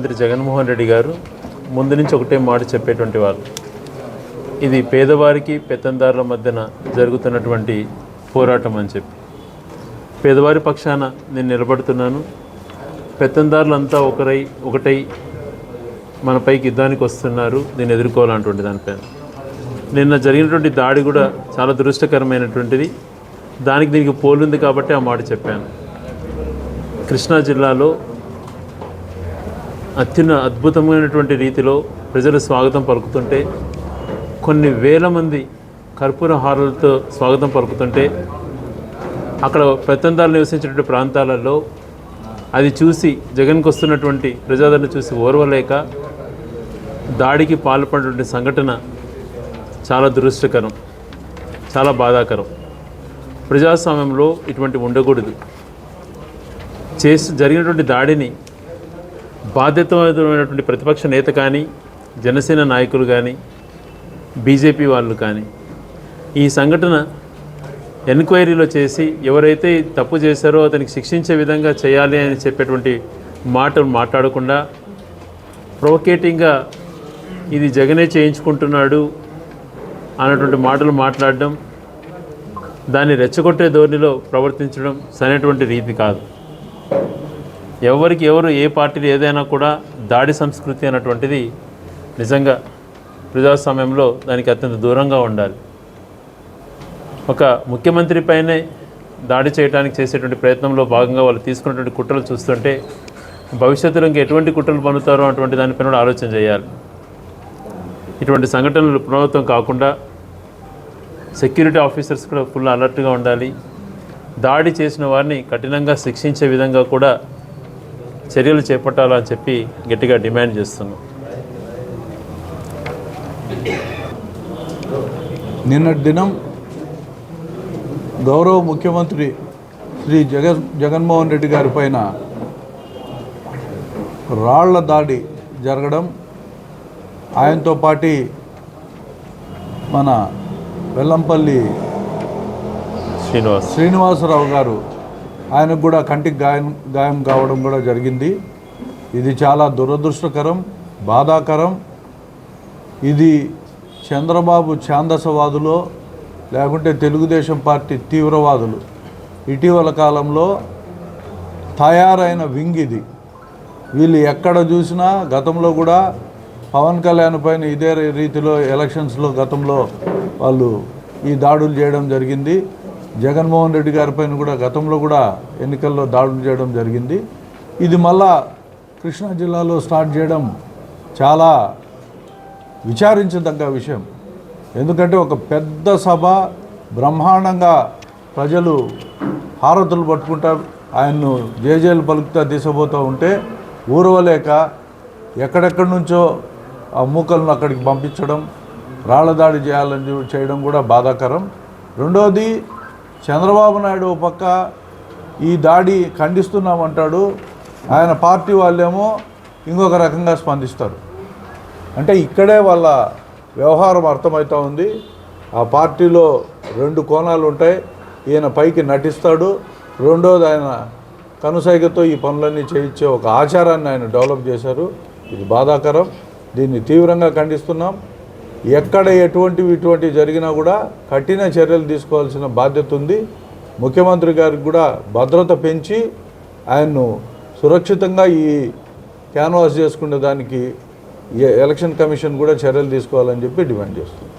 మంత్రి జగన్మోహన్ రెడ్డి గారు ముందు నుంచి ఒకటే మాట చెప్పేటువంటి వాళ్ళు. ఇది పేదవారికి పెత్తందారుల మధ్యన జరుగుతున్నటువంటి పోరాటం అని చెప్పి. పేదవారి పక్షాన నేను నిలబడుతున్నాను. పెత్తందారులంతా ఒకరై ఒకటై మనపైకి యుద్ధానికి వస్తున్నారు. దీన్ని ఎదుర్కోవాలన్నటువంటి దానిపైన నిన్న జరిగినటువంటి దాడి కూడా చాలా దురదృష్టకరమైనటువంటిది. దానికి దీనికి పోలుంది కాబట్టి ఆ మాట చెప్పాను. కృష్ణా జిల్లాలో అత్యున్న అద్భుతమైనటువంటి రీతిలో ప్రజలు స్వాగతం పలుకుతుంటే కొన్ని వేల మంది కర్పూర హారలతో స్వాగతం పలుకుతుంటే అక్కడ పెత్తందారులు నివసించినటువంటి ప్రాంతాలలో అది చూసి జగన్కి వస్తున్నటువంటి ప్రజాదరణ చూసి ఓర్వలేక దాడికి పాల్పడినటువంటి సంఘటన చాలా దురదృష్టకరం చాలా బాధాకరం. ప్రజాస్వామ్యంలో ఇటువంటి ఉండకూడదు. చేసి జరిగినటువంటి దాడిని బాధ్యతమైనటువంటి ప్రతిపక్ష నేత కానీ జనసేన నాయకులు కానీ బీజేపీ వాళ్ళు కానీ ఈ సంఘటన ఎంక్వైరీలో చేసి ఎవరైతే తప్పు చేశారో అతనికి శిక్షించే విధంగా చేయాలి అని చెప్పేటువంటి మాటలు మాట్లాడకుండా ప్రొవకేటింగ్గా ఇది జగనే చేయించుకుంటున్నాడు అన్నటువంటి మాటలు మాట్లాడడం దాన్ని రెచ్చగొట్టే ధోరణిలో ప్రవర్తించడం సరైనటువంటి రీతి కాదు. ఎవరికి ఎవరు ఏ పార్టీలు ఏదైనా కూడా దాడి సంస్కృతి అన్నటువంటిది నిజంగా ప్రజాస్వామ్యంలో దానికి అత్యంత దూరంగా ఉండాలి. ఒక ముఖ్యమంత్రి పైనే దాడి చేయడానికి చేసేటువంటి ప్రయత్నంలో భాగంగా వాళ్ళు తీసుకున్నటువంటి కుట్రలు చూస్తుంటే భవిష్యత్తులో ఇంకా ఎటువంటి కుట్రలు పన్నుతారో అటువంటి దానిపైన కూడా ఆలోచన చేయాలి. ఇటువంటి సంఘటనలు పునరావృతం కాకుండా సెక్యూరిటీ ఆఫీసర్స్ కూడా ఫుల్ అలర్ట్గా ఉండాలి. దాడి చేసిన వారిని కఠినంగా శిక్షించే విధంగా కూడా చర్యలు చేపట్టాలని చెప్పి గట్టిగా డిమాండ్ చేస్తున్నాం. నిన్నటి దినం గౌరవ ముఖ్యమంత్రి శ్రీ జగన్ జగన్మోహన్ రెడ్డి గారి పైన రాళ్ళ దాడి జరగడం ఆయనతో పాటి మన వెల్లంపల్లి శ్రీనివాస్. శ్రీనివాసరావు గారు ఆయనకు కూడా కంటికి గాయం గాయం కావడం కూడా జరిగింది. ఇది చాలా దురదృష్టకరం బాధాకరం. ఇది చంద్రబాబు ఛాందసవాదులో లేకుంటే తెలుగుదేశం పార్టీ తీవ్రవాదులు. ఇటీవల కాలంలో తయారైన వింగ్ ఇది. వీళ్ళు ఎక్కడ చూసినా గతంలో కూడా పవన్ కళ్యాణ్ పైన ఇదే రీతిలో ఎలక్షన్స్లో గతంలో వాళ్ళు ఈ దాడులు చేయడం జరిగింది. జగన్మోహన్ రెడ్డి గారిపైన కూడా గతంలో కూడా ఎన్నికల్లో దాడులు చేయడం జరిగింది. ఇది మళ్ళా కృష్ణా జిల్లాలో స్టార్ట్ చేయడం చాలా విచారించదగ్గ విషయం. ఎందుకంటే ఒక పెద్ద సభ బ్రహ్మాండంగా ప్రజలు హారతులు పట్టుకుంటా ఆయన్ను జేజేలు పలుకుతా తీసబోతూ ఉంటే ఊరవలేక ఎక్కడెక్కడి నుంచో ఆ మూకలను అక్కడికి పంపించడం రాళ్ళదాడి చేయాలని చేయడం కూడా బాధాకరం. రెండవది చంద్రబాబు నాయుడు ఓ పక్క ఈ దాడి ఖండిస్తున్నామంటాడు ఆయన పార్టీ వాళ్ళేమో ఇంకొక రకంగా స్పందిస్తారు. అంటే ఇక్కడే వాళ్ళ వ్యవహారం అర్థమవుతూ ఉంది. ఆ పార్టీలో రెండు కోణాలు ఉంటాయి. ఈయన పైకి నటిస్తాడు. రెండోది ఆయన కనుసైగతో ఈ పనులన్నీ చేయించే ఒక ఆచారాన్ని ఆయన డెవలప్ చేశారు. ఇది బాధాకరం. దీన్ని తీవ్రంగా ఖండిస్తున్నాం. ఎక్కడ ఎటువంటివి ఇటువంటివి జరిగినా కూడా కఠిన చర్యలు తీసుకోవాల్సిన బాధ్యత ఉంది. ముఖ్యమంత్రి గారికి కూడా భద్రత పెంచి ఆయన్ను సురక్షితంగా ఈ క్యాన్వాస్ చేసుకునే దానికి ఎలక్షన్ కమిషన్ కూడా చర్యలు తీసుకోవాలని చెప్పి డిమాండ్ చేస్తుంది